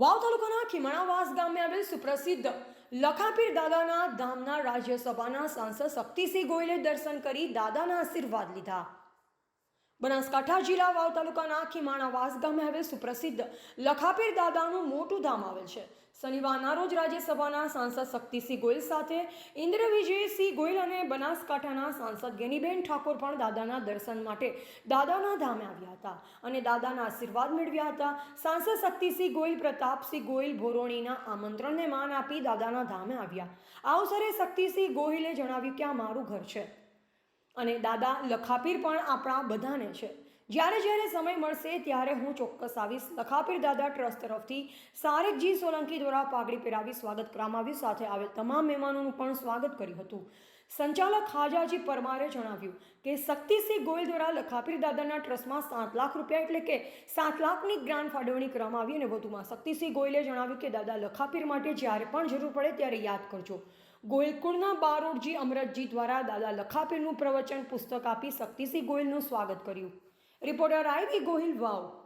વાવ તાલુકાના ખીમણાવાસ ગામે આવેલ સુપ્રસિદ્ધ લખાપીર દાદાના ધામના રાજ્યસભાના સાંસદ શક્તિસિંહ ગોયલે દર્શન કરી દાદાના આશીર્વાદ લીધા. બનાસકાંઠા જિલ્લા વાવ તાલુકાના ખીમાણાવાસ ગામે હવે સુપ્રસિદ્ધ લખાપીર દાદાનું મોટું ધામ આવેલ છે. શનિવારના રોજ રાજ્યસભાના સાંસદ શક્તિસિંહ ગોયલ સાથે ઇન્દ્ર વિજયસિંહ ગોયલ અને બનાસકાંઠાના સાંસદ ગેનીબેન ઠાકોર પણ દાદાના દર્શન માટે દાદાના ધામે આવ્યા હતા અને દાદાના આશીર્વાદ મેળવ્યા હતા. સાંસદ શક્તિસિંહ ગોયલ, પ્રતાપસિંહ ગોયલ ભોરોણીના આમંત્રણને માન આપી દાદાના ધામે આવ્યા. આ અવસરે શક્તિસિંહ ગોહિલે જણાવ્યું કે આ મારું ઘર છે. અને દાદા લખાપીર પણ આપણા બધાને છે. જ્યારે જ્યારે સમય મળશે ત્યારે હું ચોક્કસ આવીશ. લખાપીર દાદા ટ્રસ્ટ તરફથી સારેકજી સોલંકી દ્વારા પાઘડી પહેરાવી સ્વાગત કરવામાં આવ્યું સાથે આવેલ તમામ મહેમાનોનું પણ સ્વાગત કર્યું હતું. સંચાલક હાજાજી પરમારે જણાવ્યું કે શક્તિસિંહ ગોયલ દ્વારા લખાપીર દાદાના ટ્રસ્ટમાં સાત લાખ રૂપિયા એટલે કે સાત લાખની ગ્રાન્ટ ફાળવણી કરવામાં આવી અને વધુમાં શક્તિસિંહ ગોયલે જણાવ્યું કે, દાદા, લખાપીર માટે જ્યારે પણ જરૂર પડે ત્યારે યાદ કરજો. ગોયલકુળના બારોડજી અમરતજી દ્વારા દાદા લખાપીરનું પ્રવચન પુસ્તક આપી શક્તિસિંહ ગોયલનું સ્વાગત કર્યું. રિપોર્ટર આઈવી ગોહિલ વાવ